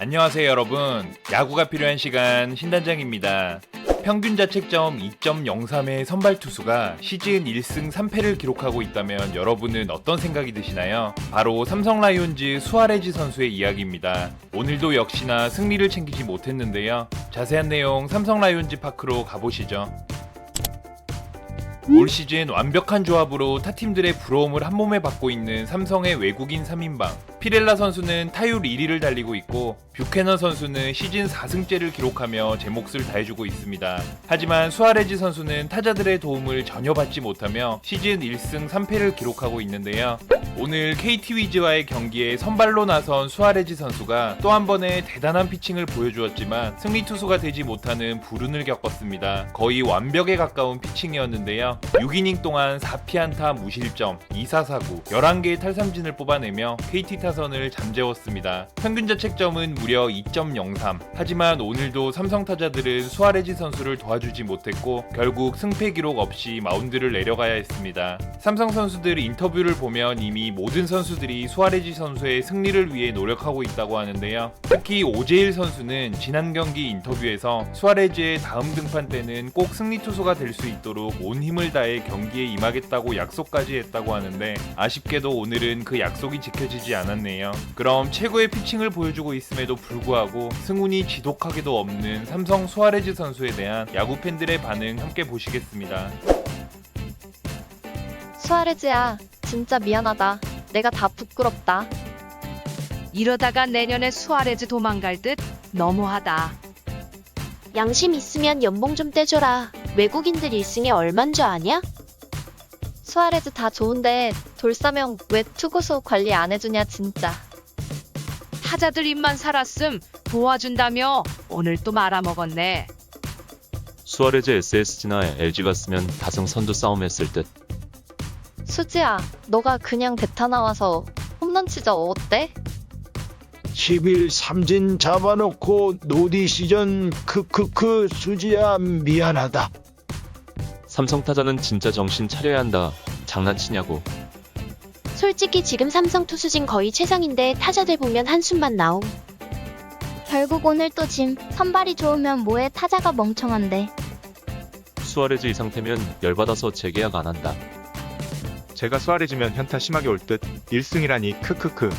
안녕하세요 여러분 야구가 필요한 시간 신단장입니다 평균 자책점 2.03의 선발 투수가 시즌 1승 3패를 기록하고 있다면 여러분은 어떤 생각이 드시나요? 바로 삼성 라이온즈 수아레지 선수의 이야기입니다. 오늘도 역시나 승리를 챙기지 못했는데요. 자세한 내용 삼성 라이온즈 파크로 가보시죠. 올 시즌 완벽한 조합으로 타 팀들의 부러움을 한 몸에 받고 있는 삼성의 외국인 3인방. 피렐라 선수는 타율 1위를 달리고 있고 뷰캐넌 선수는 시즌 4승째를 기록하며 제 몫을 다해주고 있습니다. 하지만 수아레지 선수는 타자들의 도움을 전혀 받지 못하며 시즌 1승 3패를 기록하고 있는데요. 오늘 KT 위즈와의 경기에 선발로 나선 수아레지 선수가 또 한 번의 대단한 피칭을 보여주었지만 승리 투수가 되지 못하는 불운을 겪었습니다. 거의 완벽에 가까운 피칭이었는데요. 6이닝 동안 4피안타 무실점, 2사사구, 11개의 탈삼진을 뽑아내며 KT 타 선을 잠재웠습니다. 평균 자책점은 무려 2.03. 하지만 오늘도 삼성 타자들은 수아레지 선수를 도와주지 못했고 결국 승패 기록 없이 마운드를 내려가야 했습니다. 삼성 선수들 인터뷰를 보면 이미 모든 선수들이 수아레지 선수의 승리를 위해 노력하고 있다고 하는데요. 특히 오재일 선수는 지난 경기 인터뷰에서 수아레지의 다음 등판 때는 꼭 승리 투수가 될 수 있도록 온 힘을 다해 경기에 임하겠다고 약속까지 했다고 하는데 아쉽게도 오늘은 그 약속이 지켜지지 않았 네요. 그럼 최고의 피칭을 보여주고 있음에도 불구하고 승운이 지독하게도 없는 삼성 수아레즈 선수에 대한 야구 팬들의 반응 함께 보시겠습니다. 수아레즈야, 진짜 미안하다. 내가 다 부끄럽다. 이러다가 내년에 수아레즈 도망갈 듯 너무하다. 양심 있으면 연봉 좀 떼줘라. 외국인들 1승에 얼만 줄 아냐? 수아레즈 다 좋은데 돌사명 왜 투구수 관리 안 해주냐 진짜. 타자들 입만 살았음 도와준다며 오늘 또 말아먹었네. 수아레즈 SSG나 LG 갔으면 다승 선두 싸움했을 듯. 수지야, 너가 그냥 대타 나와서 홈런 치자 어때? 10일 삼진 잡아놓고 노디 시전 크크크 수지야 미안하다. 삼성 타자는 진짜 정신 차려야 한다. 장난치냐고. 솔직히 지금 삼성 투수진 거의 최상인데 타자들 보면 한숨만 나옴. 결국 오늘 또 짐. 선발이 좋으면 뭐해 타자가 멍청한데. 수아레즈 이 상태면 열받아서 재계약 안 한다. 제가 수아레즈면 현타 심하게 올 듯 1승이라니 크크크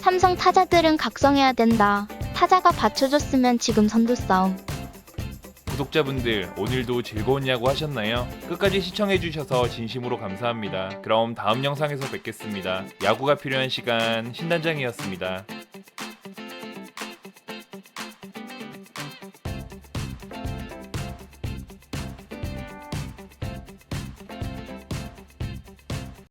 삼성 타자들은 각성해야 된다. 타자가 받쳐줬으면 지금 선두 싸움. 구독자분들 오늘도 야구 하셨나요? 끝까지 시청해주셔서 진심으로 감사합니다. 그럼 다음 영상에서 뵙겠습니다. 야구가 필요한 시간 신단장이었습니다.